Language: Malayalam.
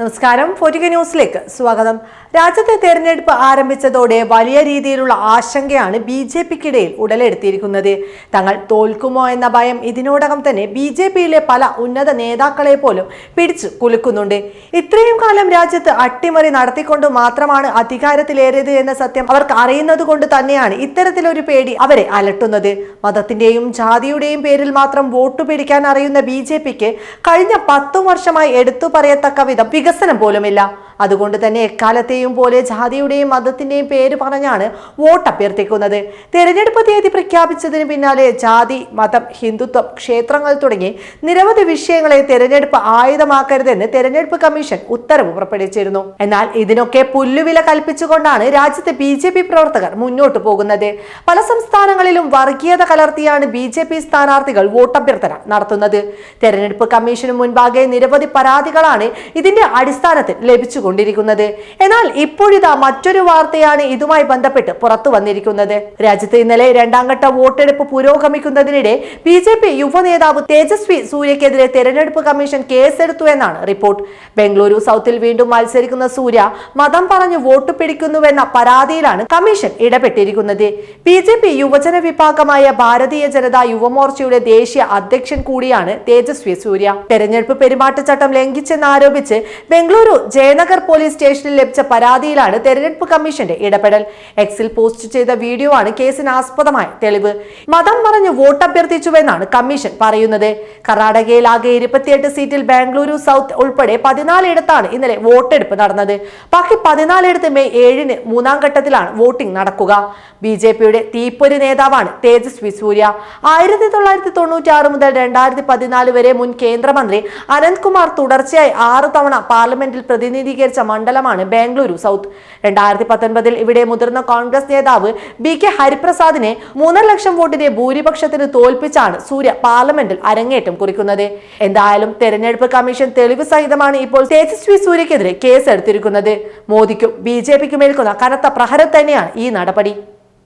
നമസ്കാരം. ഫോർട്ടിക ന്യൂസിലേക്ക് സ്വാഗതം. രാജ്യത്തെ തെരഞ്ഞെടുപ്പ് ആരംഭിച്ചതോടെ വലിയ രീതിയിലുള്ള ആശങ്കയാണ് ബി ജെ പിക്കിടയിൽ ഉടലെടുത്തിരിക്കുന്നത്. തങ്ങൾ തോൽക്കുമോ എന്ന ഭയം ഇതിനോടകം തന്നെ ബി ജെ പിയിലെ പല ഉന്നത നേതാക്കളെ പോലും പിടിച്ചു കുലുക്കുന്നുണ്ട്. ഇത്രയും കാലം രാജ്യത്ത് അട്ടിമറി നടത്തിക്കൊണ്ട് മാത്രമാണ് അധികാരത്തിലേറിയത് എന്ന സത്യം അവർക്ക് അറിയുന്നത് കൊണ്ട് തന്നെയാണ് ഇത്തരത്തിലൊരു പേടി അവരെ അലട്ടുന്നത്. മതത്തിന്റെയും ജാതിയുടെയും പേരിൽ മാത്രം വോട്ട് പിടിക്കാൻ അറിയുന്ന ബി കഴിഞ്ഞ പത്തു വർഷമായി എടുത്തു പറയത്തക്ക വിധം വികസനം പോലുമില്ല. അതുകൊണ്ട് തന്നെ എക്കാലത്തെയും പോലെ ജാതിയുടെയും മതത്തിന്റെയും പേര് പറഞ്ഞാണ് വോട്ട് അഭ്യർത്ഥിക്കുന്നത്. തെരഞ്ഞെടുപ്പ് തീയതി പ്രഖ്യാപിച്ചതിന് പിന്നാലെ ജാതി മതം ഹിന്ദുത്വം ക്ഷേത്രങ്ങൾ തുടങ്ങി നിരവധി വിഷയങ്ങളെ തെരഞ്ഞെടുപ്പ് ആയുധമാക്കരുതെന്ന് തെരഞ്ഞെടുപ്പ് കമ്മീഷൻ ഉത്തരവ് പുറപ്പെടുവിച്ചിരുന്നു. എന്നാൽ ഇതിനൊക്കെ പുല്ലുവില കൽപ്പിച്ചുകൊണ്ടാണ് രാജ്യത്തെ ബി ജെ പി പ്രവർത്തകർ മുന്നോട്ട് പോകുന്നത്. പല സംസ്ഥാനങ്ങളിലും വർഗീയത കലർത്തിയാണ് ബി ജെ പി സ്ഥാനാർത്ഥികൾ വോട്ടഭ്യർത്ഥന നടത്തുന്നത്. തെരഞ്ഞെടുപ്പ് കമ്മീഷന് മുൻപാകെ നിരവധി പരാതികളാണ് ഇതിന്റെ അടിസ്ഥാനത്തിൽ ലഭിച്ചുകൊണ്ടിരിക്കുന്നത്. എന്നാൽ ഇപ്പോഴിതാ മറ്റൊരു വാർത്തയാണ് ഇതുമായി ബന്ധപ്പെട്ട് പുറത്തു വന്നിരിക്കുന്നത്. രാജ്യത്ത് ഇന്നലെ രണ്ടാം ഘട്ട വോട്ടെടുപ്പ് പുരോഗമിക്കുന്നതിനിടെ ബി ജെ പി യുവ നേതാവ് തേജസ്വി സൂര്യക്കെതിരെ തെരഞ്ഞെടുപ്പ് കമ്മീഷൻ കേസെടുത്തു എന്നാണ് റിപ്പോർട്ട്. ബംഗളൂരു സൗത്തിൽ വീണ്ടും മത്സരിക്കുന്ന സൂര്യ മതം പറഞ്ഞു വോട്ട് പിടിക്കുന്നുവെന്ന പരാതിയിലാണ് കമ്മീഷൻ ഇടപെട്ടിരിക്കുന്നത്. ബി ജെ പി യുവജന വിഭാഗമായ ഭാരതീയ ജനതാ യുവമോർച്ചയുടെ ദേശീയ അധ്യക്ഷൻ കൂടിയാണ് തേജസ്വി സൂര്യ. തെരഞ്ഞെടുപ്പ് പെരുമാറ്റച്ചട്ടം ലംഘിച്ചെന്നാരോപിച്ച് ബംഗളൂരു ജയനഗർ പോലീസ് സ്റ്റേഷനിൽ ലഭിച്ച പരാതിയിലാണ് തെരഞ്ഞെടുപ്പ് കമ്മീഷന്റെ ഇടപെടൽ. എക്സിൽ പോസ്റ്റ് ചെയ്ത വീഡിയോ ആണ് കേസിന് ആസ്പദമായ തെളിവ്. മതം മറഞ്ഞ് വോട്ട് അഭ്യർത്ഥിച്ചുവെന്നാണ് കമ്മീഷൻ പറയുന്നത്. കർണാടകയിൽ ആകെ ഇരുപത്തിയെട്ട് സീറ്റിൽ ബാംഗ്ലൂരു സൗത്ത് ഉൾപ്പെടെ പതിനാലിടത്താണ് ഇന്നലെ വോട്ടെടുപ്പ് നടന്നത്. ബാക്കി പതിനാലിടത്ത് മെയ് ഏഴിന് മൂന്നാം ഘട്ടത്തിലാണ് വോട്ടിംഗ് നടക്കുക. ബി ജെ പിയുടെ തീപ്പൊരി നേതാവാണ് തേജസ്വി സൂര്യ. ആയിരത്തി തൊള്ളായിരത്തി തൊണ്ണൂറ്റി ആറ് മുതൽ രണ്ടായിരത്തി പതിനാല് വരെ മുൻ കേന്ദ്രമന്ത്രി അനന്ത്കുമാർ തുടർച്ചയായി ആറ് തവണ പാർലമെന്റിൽ പ്രതിനിധീകരിച്ച മണ്ഡലമാണ് ബാംഗ്ലൂരു സൗത്ത്. രണ്ടായിരത്തി പത്തൊൻപതിൽ ഇവിടെ മുതിർന്ന കോൺഗ്രസ് നേതാവ് ബി കെ ഹരിപ്രസാദിനെ മൂന്നര ലക്ഷം വോട്ടിന്റെ ഭൂരിപക്ഷത്തിന് തോൽപ്പിച്ചാണ് സൂര്യ പാർലമെന്റിൽ അരങ്ങേറ്റം കുറിക്കുന്നത്. എന്തായാലും തെരഞ്ഞെടുപ്പ് കമ്മീഷൻ തെളിവ് സഹിതമാണ് ഇപ്പോൾ തേജസ്വി സൂര്യക്കെതിരെ കേസ് എടുത്തിരിക്കുന്നത് മോദിക്കും ബി ജെ പിക്കും ഏൽക്കുന്ന കനത്ത പ്രഹരം തന്നെയാണ് ഈ നടപടി.